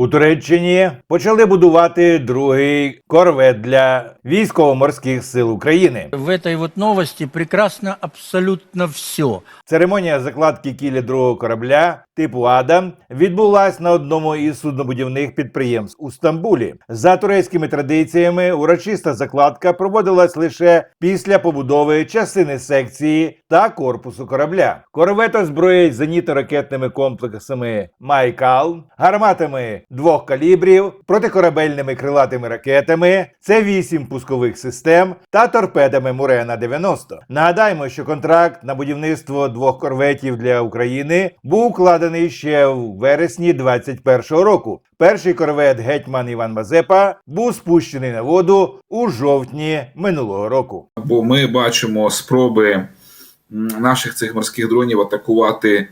У Туреччині почали будувати другий корвет для військово-морських сил України. В этой вот новості прекрасно абсолютно все. Церемонія закладки кілі другого корабля типу Адам відбулась на одному із суднобудівних підприємств у Стамбулі. За турецькими традиціями, урочиста закладка проводилась лише після побудови частини секції та корпусу корабля. Корвет озброїть зенітно-ракетними комплексами Майкал, гарматами двох калібрів, протикорабельними крилатими ракетами, це 8 пускових систем та торпедами Мурена 90. Нагадаємо, що контракт на будівництво двох корветів для України був укладений ще в вересні 21-го року. Перший корвет гетьман Іван Мазепа був спущений на воду у жовтні минулого року. бо ми бачимо спроби наших цих морських дронів атакувати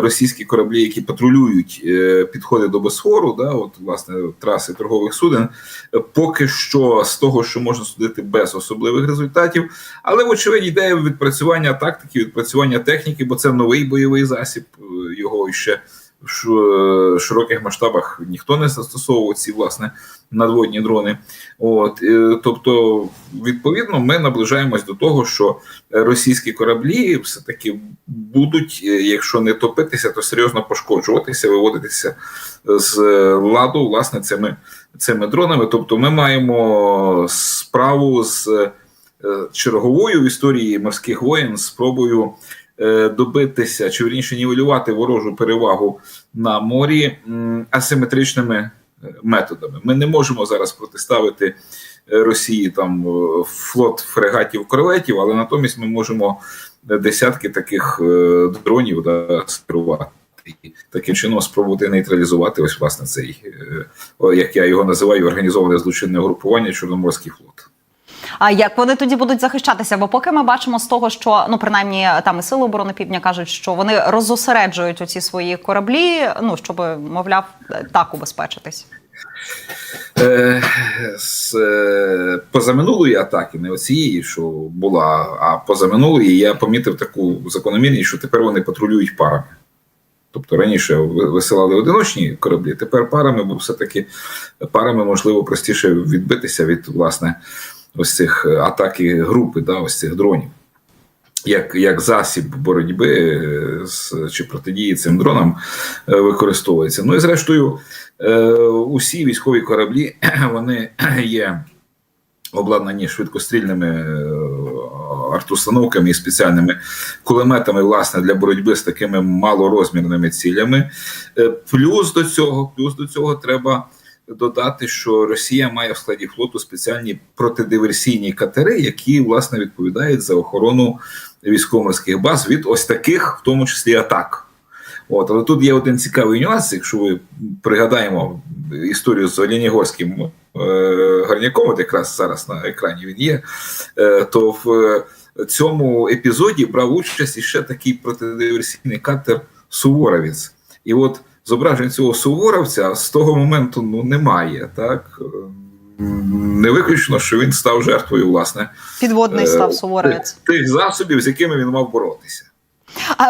російські кораблі, які патрулюють е, підходи до Босфору, да, от власне траси торгових суден. Е, Поки що з того, що можна судити без особливих результатів, але вочевидь йде відпрацювання тактики, відпрацювання техніки, бо це новий бойовий засіб. е, Його ще широких масштабах ніхто не застосовував ці власне надводні дрони. От е, тобто, відповідно, ми наближаємось до того, що російські кораблі все таки будуть, е, якщо не топитися, то серйозно пошкоджуватися, виводитися з ладу власне цими, цими дронами. Тобто, ми маємо справу з е, черговою в історії морських воєн спробою е, добитися чи вірніше нівелювати ворожу перевагу на морі асиметричними е, методами. Ми не можемо зараз протиставити е, Росії там е, флот фрегатів корветів, але натомість ми можемо е, десятки таких е, дронів да, скерувати. Таким чином спробувати нейтралізувати ось власне цей, е, як я його називаю, організоване злочинне групування Чорноморський флот. А як вони тоді будуть захищатися? Бо поки ми бачимо з того, що ну принаймні там і сили оборони півдня кажуть, що вони розосереджують оці свої кораблі, ну щоб мовляв так убезпечитись. Е, з е, позаминулої атаки, не оцієї, що була, а позаминулої, я помітив таку закономірність, що тепер вони патрулюють парами. Тобто раніше висилали одиночні кораблі, тепер парами, бо все-таки парами можливо простіше відбитися від власне ось цих атаки групи, да, ось цих дронів. Як, як засіб боротьби е, з чи протидії цим дронам е, використовується. Ну і зрештою, е, усі військові кораблі вони є обладнані швидкострільними е, артустановками і спеціальними кулеметами, власне, для боротьби з такими малорозмірними цілями. Е, Плюс до цього, плюс до цього треба додати, що Росія має в складі флоту спеціальні протидиверсійні катери, які власне відповідають за охорону військово-морських баз від ось таких, в тому числі атак. От, але тут є один цікавий нюанс, якщо ви пригадаємо історію з Олінігорським е, гарняком, от якраз зараз на екрані він є, е, то в цьому епізоді брав участь іще такий протидиверсійний катер Суворовець. І от зображень цього суворовця з того моменту ну, немає. Так? Не виключно, що він став жертвою власне Підводний е, став суворовець. тих засобів, з якими він мав боротися.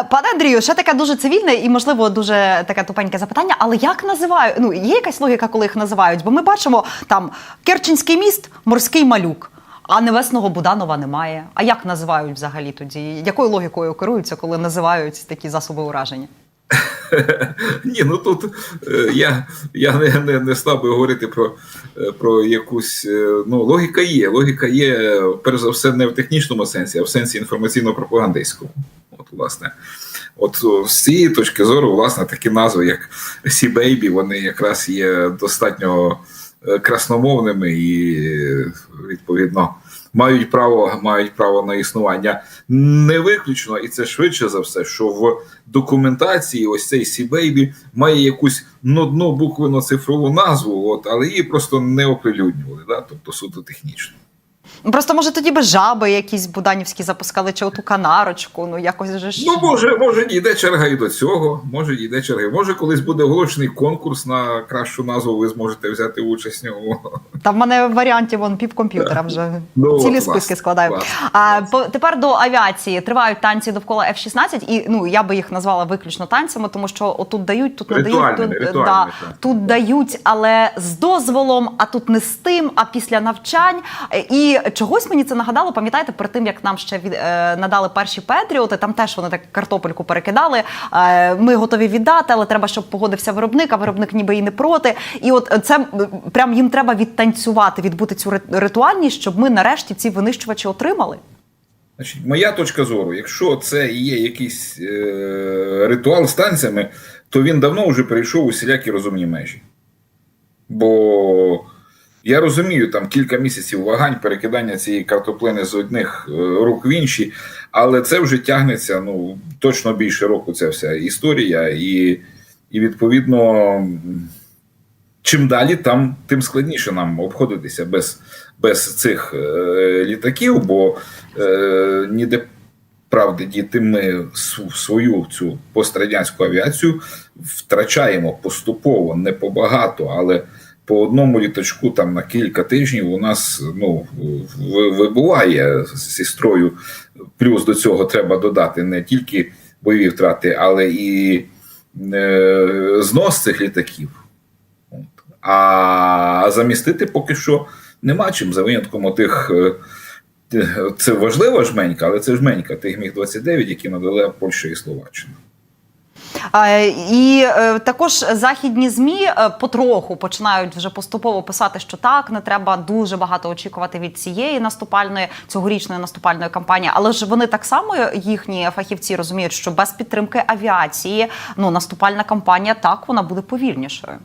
Пане Андрію, ще таке дуже цивільне і, можливо, дуже таке тупеньке запитання. Але як називають? Ну, є якась логіка, коли їх називають? Бо ми бачимо там Керченський міст, морський малюк, а Невесного Буданова немає. А як називають взагалі тоді? Якою логікою керуються, коли називають такі засоби ураження? Ні, ну тут е, я, я не, не, не став би говорити про, е, про якусь. е, Ну, логіка є. Логіка є, перш за все, не в технічному сенсі, а в сенсі інформаційно-пропагандистському. От, власне. От з цієї точки зору, власне, такі назви, як Сі Бейбі, вони якраз є достатньо красномовними і, відповідно, мають право, мають право на існування. Не виключно, і це швидше за все, що в документації ось цей Сі Бейбі має якусь нудну буквенно цифрову назву, от, але її просто не оприлюднювали, да? тобто суто технічно. Просто може тоді би жаби якісь буданівські запускали, чи оту канарочку, ну якось же ж. Ну, може, може, дійде черга і до цього. Може, дійде черга. Може, колись буде оголошений конкурс на кращу назву, ви зможете взяти участь в ньому. Та в мене варіантів вон пів комп'ютера вже Ну, цілі от, списки клас, складаю. клас, А клас. тепер до авіації тривають танці довкола F-16, і ну я би їх назвала виключно танцями, тому що отут дають, тут не дають, тут, да, тут дають, але з дозволом, а тут не з тим, а після навчань. І чогось мені це нагадало. Пам'ятаєте, перед тим як нам ще від, е, надали перші Петріоти, там теж вони так картопельку перекидали. Е, ми готові віддати, але треба, щоб погодився виробник, а виробник ніби і не проти. І от це прям їм треба відтанцювати, відбути цю ритуальність, щоб ми нарешті ці винищувачі отримали. Значить, моя точка зору, якщо це є якийсь е- ритуал з танцями, то він давно вже перейшов усілякі розумні межі. Бо я розумію, там кілька місяців вагань, перекидання цієї картоплини з одних е, рук в інші, але це вже тягнеться ну, точно більше року ця вся історія, і, і відповідно. Чим далі, там тим складніше нам обходитися без, без цих е, літаків, бо е, ніде правди діти ми свою цю пострадянську авіацію втрачаємо поступово, не побагато, але по одному літачку там на кілька тижнів у нас ну, вибуває з- зі строю. Плюс до цього треба додати не тільки бойові втрати, але і е, знос цих літаків. А замістити поки що нема чим за винятком отих. е, Це важлива жменька, але це жменька тих міг 29 які надала Польща і Словаччина. І е, також західні змі е, потроху починають вже поступово писати, що так не треба дуже багато очікувати від цієї наступальної цьогорічної наступальної кампанії. Але ж вони так само їхні фахівці розуміють, що без підтримки авіації ну наступальна кампанія так вона буде повільнішою.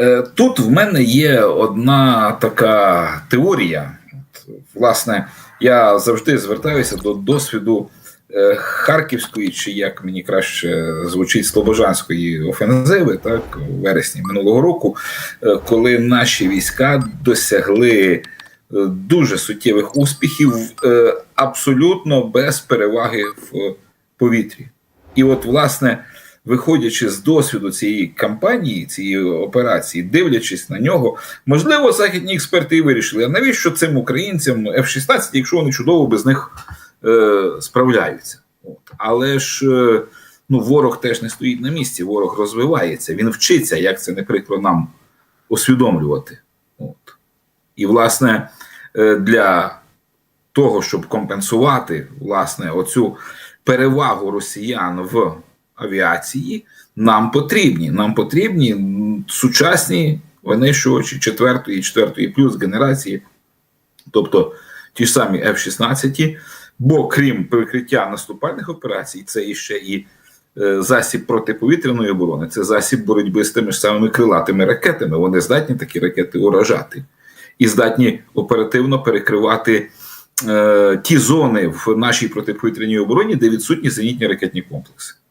Е, Тут в мене є одна така теорія. Власне, я завжди звертаюся до досвіду Харківської, чи як мені краще звучить Слобожанської офензиви, так, у вересні минулого року, е, коли наші війська досягли е, дуже суттєвих успіхів е, абсолютно без переваги в повітрі. І от, власне, виходячи з досвіду цієї кампанії, цієї операції, дивлячись на нього, можливо, західні експерти і вирішили, а навіщо цим українцям F-16, якщо вони чудово без них е, справляються. От. Але ж е, ну, ворог теж не стоїть на місці, ворог розвивається, він вчиться, як це не прикро нам усвідомлювати. От. І, власне, е, для того, щоб компенсувати власне оцю перевагу росіян в авіації, нам потрібні. Нам потрібні сучасні винищувачі четвертої, четвертої плюс генерації, тобто ті ж самі F-16, бо крім прикриття наступальних операцій, це іще і е, засіб протиповітряної оборони, це засіб боротьби з тими ж самими крилатими ракетами. Вони здатні такі ракети уражати і здатні оперативно перекривати е, ті зони в нашій протиповітряній обороні, де відсутні зенітні ракетні комплекси.